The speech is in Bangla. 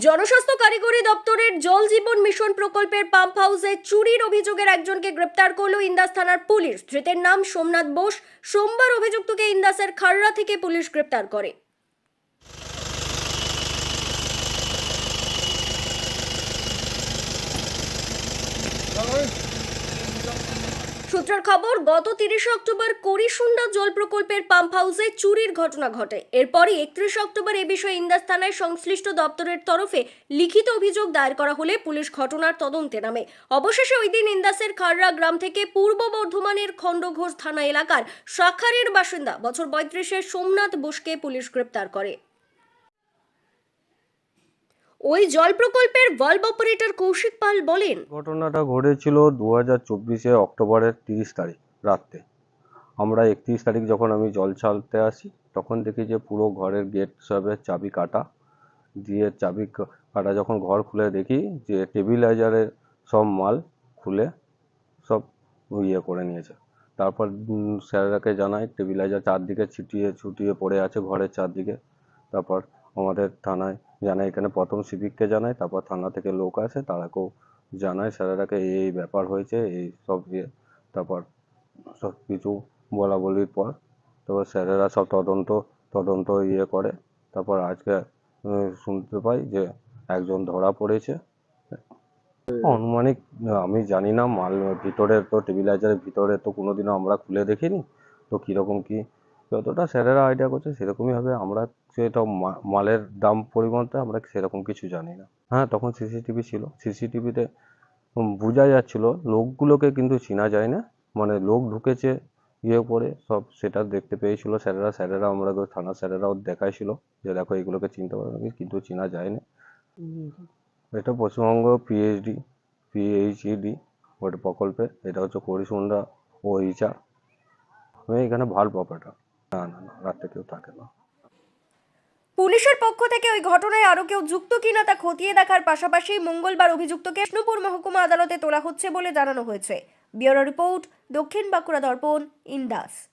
জনস্বাস্থ্য কারিগরি দপ্তরের জল জীবন মিশন প্রকল্পের পাম্প হাউসে চুরির অভিযোগের একজনকে গ্রেপ্তার করল ইন্দাস থানার পুলিশ। ধৃতের নাম সোমনাথ বোস। সোমবার অভিযুক্তকে ইন্দাসের খাররা থেকে পুলিশ গ্রেপ্তার করে। সূত্রের খবর, গত তিরিশে অক্টোবর করিসুন্ডা জল প্রকল্পের পাম্প হাউসে চুরির ঘটনা ঘটে। এরপরই একত্রিশে অক্টোবর এ বিষয়ে ইন্দাস থানায় সংশ্লিষ্ট দপ্তরের তরফে লিখিত অভিযোগ দায়ের করা হলে পুলিশ ঘটনার তদন্তে নামে। অবশেষে ওই দিন ইন্দাসের খাররা গ্রাম থেকে পূর্ব বর্ধমানের খণ্ডঘোষ থানা এলাকার শাখারের বাসিন্দা বছর পঁয়ত্রিশের সোমনাথ বোসকে পুলিশ গ্রেপ্তার করে। ওই জল প্রকল্পের ভাল্ব অপারেটর কৌশিক পাল বলেন, ঘটনাটা ঘটেছিল দু হাজার চব্বিশে অক্টোবরের তিরিশ তারিখ রাত্রে। আমরা একত্রিশ তারিখ যখন আমি জল ছাড়তে আসি, তখন দেখি যে পুরো ঘরের গেট সবের চাবি কাটা। দিয়ে চাবি কাটা যখন ঘর খুলে দেখি যে টেবিলাইজারের সব মাল খুলে সব ইয়ে করে নিয়েছে। তারপর স্যারেরাকে জানাই টেবিলাইজার চারদিকে ছিটিয়ে ছুটিয়ে পড়ে আছে ঘরের চারদিকে। তারপর আমাদের থানায় জানায়। এখানে প্রথম সিভিককে জানায়, তারপর থানা থেকে লোক আসে, তারাকেও জানাই স্যারেরাকে এই ব্যাপার হয়েছে, এই সব ইয়ে তারপর সব কিছু বলা বলির পর, তারপর স্যারেরা সব তদন্ত তদন্ত ইয়ে করে, তারপর আজকে শুনতে পাই যে একজন ধরা পড়েছে। অনুমানিক আমি জানি না, মাল ভিতরে তো, টেবিলাইজারের ভিতরে তো কোনোদিনও আমরা খুলে দেখিনি, তো কীরকম কী যতটা স্যারেরা আইডিয়া করছে সেরকমই হবে। আমরা সেটা মালের দাম পরিমাণটা আমরা সেরকম কিছু জানি না। হ্যাঁ তখন সিসিটিভি ছিল। সিসিটিভিতে বোঝা যাচ্ছিল, লোকগুলোকে কিন্তু চেনা যায় না মানে লোক ঢুকেছে ইয়ে করে সব সেটা দেখতে পেয়েছিল স্যারেরা। স্যারেরা আমরা থানা স্যারেরাও দেখাইছিল যে দেখো এগুলোকে চিনতে পারবে কিন্তু চেনা যায় না এটা পশ্চিমবঙ্গ পিএইচডি পিএইচইডি ওটা প্রকল্পে এটা হচ্ছে করিসুন্ডা ও ইচার আমি এখানে ভালো অপারেটর পুলিশের পক্ষ থেকে ওই ঘটনায় আরও কেউ যুক্ত কিনা তা খতিয়ে দেখার পাশাপাশি মঙ্গলবার অভিযুক্তকে কৃষ্ণপুর মহকুমা আদালতে তোলা হচ্ছে বলে জানানো হয়েছে। ব্যুরো রিপোর্ট, দক্ষিণ বাঁকুড়া দর্পণ, ইন্দাস।